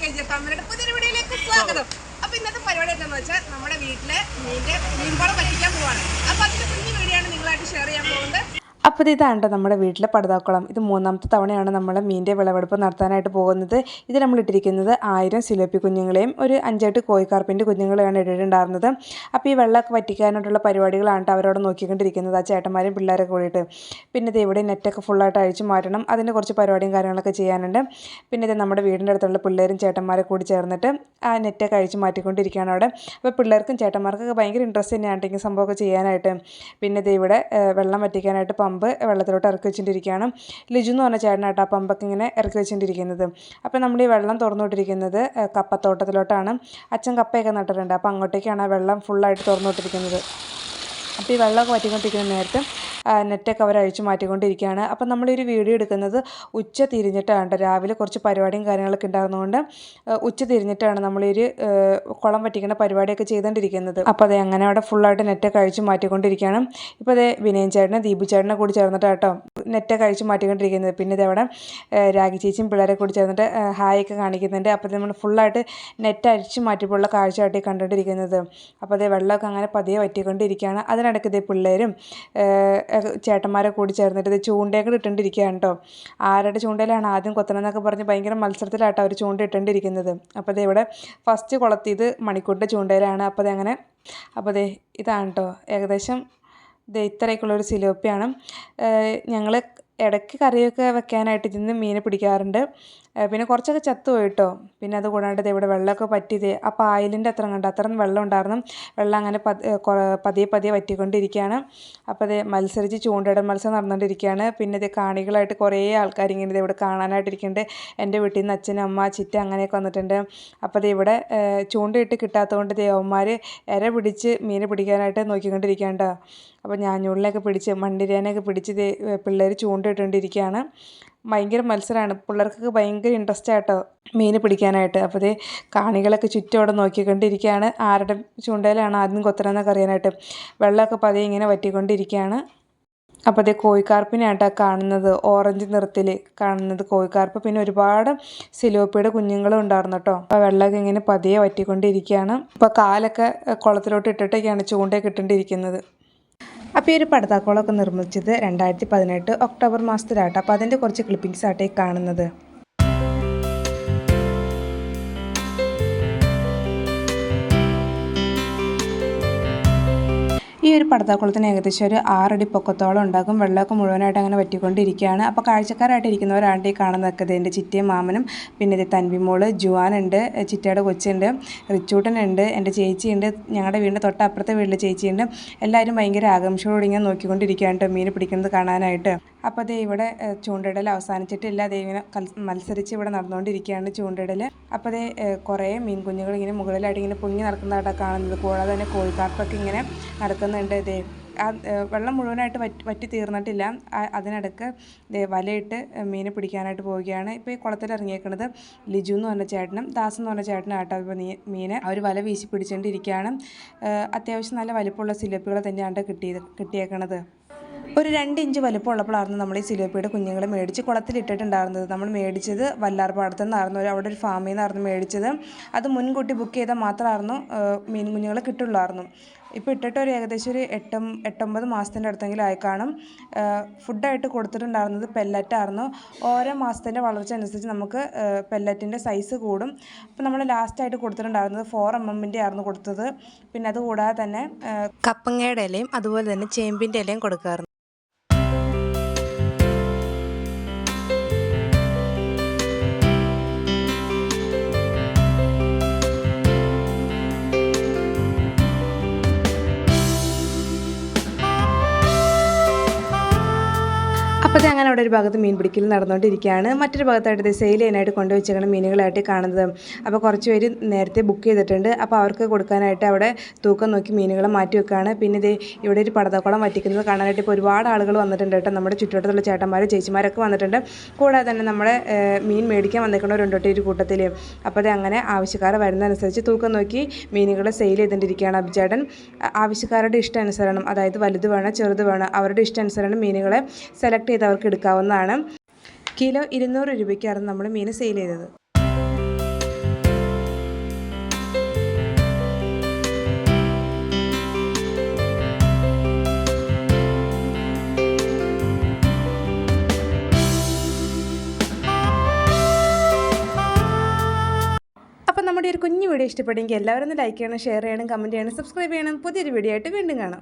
K G ഫാമിലിയുടെ പുതിയൊരു വീഡിയോയിലേക്ക് സ്വാഗതം. അപ്പൊ ഇന്നത്തെ പരിപാടി എന്താണെന്ന് വെച്ചാൽ നമ്മുടെ വീട്ടിലെ മീന്റെ മീൻകുളം പറ്റിക്കാൻ പോവാണ്. അപ്പൊ അതിന്റെ കുഞ്ഞു വീഡിയോ ആണ് നിങ്ങളായിട്ട് ഷെയർ ചെയ്യാൻ പോകുന്നത്. അപ്പോൾ ഇതാണ് നമ്മുടെ വീട്ടിലെ പടുതാക്കുളം. ഇത് മൂന്നാമത്തെ തവണയാണ് നമ്മൾ മീന്റെ വിളവെടുപ്പ് നടത്താനായിട്ട് പോകുന്നത്. ഇത് നമ്മൾ ഇട്ടിരിക്കുന്നത് ആയിരം സിലോപ്പി കുഞ്ഞുങ്ങളെയും ഒരു അഞ്ചെട്ട് കോഴിക്കാർപ്പിന്റെ കുഞ്ഞുങ്ങളെയാണ് ഇട്ടിട്ടുണ്ടായിരുന്നത്. അപ്പോൾ ഈ വെള്ളമൊക്കെ വറ്റിക്കാനായിട്ടുള്ള പരിപാടികളാണ് അവരോട് നോക്കിക്കൊണ്ടിരിക്കുന്നത് ആ ചേട്ടന്മാരും പിള്ളേരൊക്കെ കൂടിയിട്ട്. പിന്നെ ഇത് ഇവിടെ നെറ്റൊക്കെ ഫുള്ളായിട്ട് അഴിച്ചു മാറ്റണം അതിന്റെ കുറച്ച് പരിപാടിയും കാര്യങ്ങളൊക്കെ ചെയ്യാനുണ്ട്. പിന്നെ ഇത് നമ്മുടെ വീടിന്റെ അടുത്തുള്ള പിള്ളേരും ചേട്ടന്മാരെ കൂടി ചേർന്നിട്ട് ആ നെറ്റൊക്കെ അഴിച്ചു മാറ്റിക്കൊണ്ടിരിക്കുകയാണ് അവിടെ. അപ്പോൾ പിള്ളേർക്കും ചേട്ടന്മാർക്കൊക്കെ ഭയങ്കര ഇൻട്രസ്റ്റ് തന്നെയാണ് ഈ സംഭവമൊക്കെ ചെയ്യാനായിട്ട്. പിന്നെ ഇത് ഇവിടെ വെള്ളം വറ്റിക്കാനായിട്ട് പമ്പ് വെള്ളത്തിലോട്ട് ഇറക്കി വെച്ചിട്ടിരിക്കുകയാണ്. ലിജു എന്ന് പറഞ്ഞ ചേട്ടനായിട്ട് ആ പമ്പൊക്കെ ഇങ്ങനെ ഇറക്കി വെച്ചിട്ടിരിക്കുന്നത്. അപ്പോൾ നമ്മൾ ഈ വെള്ളം തുറന്നുവിട്ടിരിക്കുന്നത് ഏഹ്, കപ്പത്തോട്ടത്തിലോട്ടാണ്. അച്ഛൻ കപ്പയൊക്കെ നട്ടിട്ടുണ്ട്. അപ്പോൾ അങ്ങോട്ടേക്കാണ് ആ വെള്ളം ഫുള്ളായിട്ട് തുറന്നുകൊണ്ടിരിക്കുന്നത്. അപ്പോൾ ഈ വെള്ളമൊക്കെ വറ്റിക്കൊണ്ടിരിക്കുന്ന നേരത്ത് നെറ്റൊക്കെ അവർ അഴിച്ചു മാറ്റിക്കൊണ്ടിരിക്കുകയാണ്. അപ്പം നമ്മളൊരു വീഡിയോ എടുക്കുന്നത് ഉച്ച തിരിഞ്ഞിട്ടാണ് കേട്ടോ. രാവിലെ കുറച്ച് പരിപാടിയും കാര്യങ്ങളൊക്കെ ഉണ്ടായിരുന്നതുകൊണ്ട് ഉച്ച തിരിഞ്ഞിട്ടാണ് നമ്മളൊരു കുളം വറ്റിക്കുന്ന പരിപാടിയൊക്കെ ചെയ്തുകൊണ്ടിരിക്കുന്നത്. അപ്പോൾ അതെ അങ്ങനെ അവിടെ ഫുള്ളായിട്ട് നെറ്റൊക്കെ അഴിച്ചു മാറ്റിക്കൊണ്ടിരിക്കുകയാണ്. ഇപ്പോൾ അതെ വിനയൻ ചേട്ടനെ ദീപു ചേട്ടനെ കൂടി ചേർന്നിട്ടാണ് കേട്ടോ നെറ്റൊക്കെ അഴിച്ചു മാറ്റിക്കൊണ്ടിരിക്കുന്നത്. പിന്നെ ഇതവിടെ രാഗി ചേച്ചിയും പിള്ളേരെ കൂടി ചേർന്നിട്ട് ഹായൊക്കെ കാണിക്കുന്നുണ്ട്. അപ്പോൾ നമ്മൾ ഫുള്ളായിട്ട് നെറ്റ് അഴിച്ചു മാറ്റിയപ്പോഴുള്ള കാഴ്ചയായിട്ട് കണ്ടുകൊണ്ടിരിക്കുന്നത്. അപ്പോൾ അതേ വെള്ളമൊക്കെ അങ്ങനെ പതിയെ വറ്റിക്കൊണ്ടിരിക്കുകയാണ്. അതിനിടയ്ക്ക് ഇതേ പിള്ളേരും ചേട്ടന്മാരെ കൂടി ചേർന്നിട്ട് ഇത് ചൂണ്ടയൊക്കെ ഇട്ടുകൊണ്ടിരിക്കുകയാണ് കേട്ടോ ആരുടെ ചൂണ്ടയിലാണ് ആദ്യം കൊത്തണമെന്നൊക്കെ പറഞ്ഞ് ഭയങ്കര മത്സരത്തിലാട്ടോ അവർ ചൂണ്ട ഇട്ടുകൊണ്ടിരിക്കുന്നത് അപ്പോൾ ദേ ഇവിടെ ഫസ്റ്റ് കുളത്തിയത് മണിക്കൂറിന്റെ ചൂണ്ടയിലാണ്. അപ്പോൾ ദേ അങ്ങനെ അപ്പോൾ അതെ ഇതാണ് കേട്ടോ ഏകദേശം ദേ ഇത്രയൊക്കെയുള്ളൊരു സിലോപ്പിയാണ്. ഞങ്ങൾ ഇടയ്ക്ക് കറിയൊക്കെ വെക്കാനായിട്ട് ഇതിൽ നിന്ന് മീനെ പിടിക്കാറുണ്ട് പിന്നെ കുറച്ചൊക്കെ ചത്തുപോയി കേട്ടോ പിന്നെ അത് കൂടാണ്ട് ദേ ഇവിടെ വെള്ളമൊക്കെ പറ്റിയത്. ആ പായലിന്റെ അത്ര കണ്ട്? അത്രയും വെള്ളം ഉണ്ടായിരുന്നു. വെള്ളം അങ്ങനെ പതിയെ പതിയെ വറ്റിക്കൊണ്ടിരിക്കുകയാണ്. അപ്പോൾ അത് മത്സരിച്ച് ചൂണ്ടയിടൽ മത്സരം നടന്നുകൊണ്ടിരിക്കുകയാണ്. പിന്നെ ഇത് കാണികളായിട്ട് കുറേ ആൾക്കാർ ഇങ്ങനെ ഇവിടെ കാണാനായിട്ടിരിക്കുന്നുണ്ട്. എന്റെ വീട്ടിൽ നിന്ന് അച്ഛൻ അമ്മ ചിറ്റ അങ്ങനെയൊക്കെ വന്നിട്ടുണ്ട്. അപ്പോൾ അത് ഇവിടെ ചൂണ്ടയിട്ട് കിട്ടാത്തതുകൊണ്ട് ദേവന്മാർ ഇര പിടിച്ച് മീനെ പിടിക്കാനായിട്ട് നോക്കിക്കൊണ്ടിരിക്കുകയാണ് ട്ടോ. അപ്പോൾ ഞാഞ്ഞൂളിനെയൊക്കെ പിടിച്ച് മണ്ടിരേനെയൊക്കെ പിടിച്ച് ദേ ചൂണ്ടയിട്ടുകൊണ്ടിരിക്കുകയാണ് ഭയങ്കര മത്സരമാണ് പിള്ളേർക്കൊക്കെ ഭയങ്കര ഇൻട്രസ്റ്റ് ആട്ടോ മീൻ പിടിക്കാനായിട്ട്. അപ്പോൾ ദേ കാണികളൊക്കെ ചുറ്റും അവിടെ നോക്കിക്കൊണ്ടിരിക്കുകയാണ്. ആരുടെ ചൂണ്ടയിലാണ് ആദ്യം കൊത്തണമെന്നൊക്കെ അറിയാനായിട്ട്. വെള്ളമൊക്കെ പതിയെ ഇങ്ങനെ വറ്റിക്കൊണ്ടിരിക്കുകയാണ്. അപ്പോൾ അതേ കോഴിക്കാർപ്പിനെയാട്ടോ കാണുന്നത്. ഓറഞ്ച് നിറത്തിൽ കാണുന്നത് കോഴിക്കാർപ്പ്. പിന്നെ ഒരുപാട് സിലോപ്പിയുടെ കുഞ്ഞുങ്ങളും ഉണ്ടായിരുന്നു കേട്ടോ. അപ്പോൾ വെള്ളമൊക്കെ ഇങ്ങനെ പതിയെ വറ്റിക്കൊണ്ടിരിക്കുകയാണ്. അപ്പോൾ കാലൊക്കെ കുളത്തിലോട്ട് ഇട്ടിട്ടൊക്കെയാണ് ചൂണ്ടയൊക്കെ ഇട്ടുകൊണ്ടിരിക്കുന്നത്. അപ്പോൾ ഈ ഒരു പടത്താക്കോളൊക്കെ നിർമ്മിച്ചത് രണ്ടായിരത്തി പതിനെട്ട് ഒക്ടോബർ മാസത്തിലാട്ടോ. അപ്പോൾ അതിന്റെ കുറച്ച് ക്ലിപ്പിങ്സ് ആട്ടേ കാണുന്നത്. ഈ ഒരു പടത്താക്കുളത്തിന് ഏകദേശം ഒരു ആറടി പൊക്കത്തോളം ഉണ്ടാകും. വെള്ളമൊക്കെ മുഴുവനായിട്ട് അങ്ങനെ വറ്റിക്കൊണ്ടിരിക്കുകയാണ്. അപ്പോൾ കാഴ്ചക്കാരായിട്ട് ഇരിക്കുന്നവരാണ്ട് ഈ കാണുന്നതൊക്കെ. എന്റെ ചിറ്റയും മാമനും പിന്നെ ഇത് തൻവിമോൾ ജുവാനുണ്ട് ചിറ്റയുടെ കൊച്ചുണ്ട് റിച്ചൂട്ടനുണ്ട് എന്റെ ചേച്ചിയുണ്ട് ഞങ്ങളുടെ വീടിന്റെ തൊട്ടപ്പുറത്തെ വീട്ടിലെ ചേച്ചിയുണ്ട് എല്ലാവരും ഭയങ്കര ആകാംക്ഷയോടെ ഇങ്ങനെ നോക്കിക്കൊണ്ടിരിക്കുകയാണ് മീൻ പിടിക്കുന്നത് കാണാനായിട്ട്. അപ്പോൾ ദേ ഇവിടെ ചൂണ്ടിടൽ അവസാനിച്ചിട്ടില്ല. ദേ ഇങ്ങനെ മത്സരിച്ച് ഇവിടെ നടന്നുകൊണ്ടിരിക്കുകയാണ് ചൂണ്ടയിടൽ. അപ്പോൾ ദേ കുറേ മീൻ കുഞ്ഞുങ്ങൾ ഇങ്ങനെ മുകളിലായിട്ട് ഇങ്ങനെ പൊങ്ങി നടക്കുന്നതായിട്ടാണ് കാണുന്നത്. കൂടാതെ തന്നെ കോഴിക്കാർക്കൊക്കെ ഇങ്ങനെ നടക്കുന്നുണ്ട് ദേ ആ വെള്ളം മുഴുവനായിട്ട് വറ്റി വറ്റി തീർന്നിട്ടില്ല. അതിനിടക്ക് ദേ വലയിട്ട് മീനെ പിടിക്കാനായിട്ട് പോവുകയാണ്. ഇപ്പോൾ ഈ കുളത്തിൽ ഇറങ്ങിയേക്കുന്നത് ലിജു എന്ന് പറഞ്ഞ ചേട്ടനും ദാസ് എന്ന് പറഞ്ഞ ചേട്ടനാട്ടോ ഇപ്പോൾ നീ മീനെ. അവർ വല വീശി പിടിച്ചുകൊണ്ടിരിക്കുകയാണ് അത്യാവശ്യം നല്ല വലിപ്പമുള്ള സിലപ്പുകൾ തന്നെയാണ് കിട്ടിയത് കിട്ടിയേക്കണത്. ഒരു രണ്ട് ഇഞ്ച് വലുപ്പമുള്ളപ്പോഴായിരുന്നു നമ്മൾ ഈ സിലോപ്പിയുടെ കുഞ്ഞുങ്ങളെ മേടിച്ച് കുളത്തിലിട്ടിട്ടുണ്ടായിരുന്നത് നമ്മൾ മേടിച്ചത് വല്ലാർപാടത്തു നിന്നായിരുന്നു. അവിടെ ഒരു ഫാമിൽ നിന്നായിരുന്നു മേടിച്ചത്. അത് മുൻകൂട്ടി ബുക്ക് ചെയ്താൽ മാത്രമായിരുന്നു മീൻ കുഞ്ഞുങ്ങളെ കിട്ടുള്ളായിരുന്നു. ഇപ്പോൾ ഇട്ടിട്ട് ഒരു ഏകദേശം ഒരു എട്ടും എട്ടൊമ്പത് മാസത്തിന്റെ അടുത്തെങ്കിലും ആയി കാണും. ഫുഡായിട്ട് കൊടുത്തിട്ടുണ്ടായിരുന്നത് പെല്ലറ്റായിരുന്നു ഓരോ മാസത്തിന്റെ വളർച്ച അനുസരിച്ച് നമുക്ക് പെല്ലറ്റിന്റെ സൈസ് കൂടും. അപ്പോൾ നമ്മൾ ലാസ്റ്റായിട്ട് കൊടുത്തിട്ടുണ്ടായിരുന്നത് ഫോർ എം എമ്മിന്റെ ആയിരുന്നു കൊടുത്തത്. പിന്നെ അതുകൂടാതെ തന്നെ കപ്പങ്ങയുടെ ഇലയും അതുപോലെ തന്നെ ചേമ്പിന്റെ ഇലയും കൊടുക്കാറുണ്ട്. അവിടെ ഒരു ഭാഗത്ത് മീൻ പിടിക്കൽ നടന്നുകൊണ്ടിരിക്കുകയാണ്. മറ്റൊരു ഭാഗത്തായിട്ട് സെയിൽ ചെയ്യാനായിട്ട് കൊണ്ടുവച്ചേക്കുന്ന മീനുകളായിട്ട് കാണുന്നത്. അപ്പോൾ കുറച്ച് പേര് നേരത്തെ ബുക്ക് ചെയ്തിട്ടുണ്ട്. അപ്പോൾ അവർക്ക് കൊടുക്കാനായിട്ട് അവിടെ തൂക്കം നോക്കി മീനുകളെ മാറ്റി വെക്കുകയാണ്. പിന്നെ ഇത് ഇവിടെ ഒരു പടതക്കുളം വറ്റിക്കുന്നത് കാണാനായിട്ട് ഇപ്പോൾ ഒരുപാട് ആളുകൾ വന്നിട്ടുണ്ട് കേട്ടോ. നമ്മുടെ ചുറ്റുവട്ടത്തുള്ള ചേട്ടന്മാർ ചേച്ചിമാരൊക്കെ വന്നിട്ടുണ്ട്. കൂടാതെ തന്നെ നമ്മുടെ മീൻ മേടിക്കാൻ വന്നിരിക്കുന്നവരുണ്ട് കേട്ടോ ഒരു കൂട്ടത്തിൽ അപ്പോൾ അങ്ങനെ ആവശ്യക്കാർ വരുന്നതനുസരിച്ച് തൂക്കം നോക്കി മീനുകൾ സെയിൽ ചെയ്തുകൊണ്ടിരിക്കുകയാണ് അഭിചേട്ടൻ ആവശ്യക്കാരുടെ ഇഷ്ടാനുസരണം അതായത് വലുത് വേണം ചെറുത് വേണം അവരുടെ ഇഷ്ടാനുസരണം മീനുകളെ സെലക്ട് ചെയ്ത് അവർക്ക് എടുക്കാവുന്നതാണ്. കിലോ ഇരുന്നൂറ് രൂപയ്ക്കാണ് നമ്മൾ മീൻ സെയിൽ ചെയ്തത്. അപ്പോൾ നമ്മുടെ ഒരു കുഞ്ഞു വീഡിയോ ഇഷ്ടപ്പെട്ടെങ്കിൽ എല്ലാവരും ഒന്ന് ലൈക്ക് ചെയ്യണം ഷെയർ ചെയ്യണം കമന്റ് ചെയ്യണം സബ്സ്ക്രൈബ് ചെയ്യണം. പുതിയൊരു വീഡിയോ ആയിട്ട് വീണ്ടും കാണാം.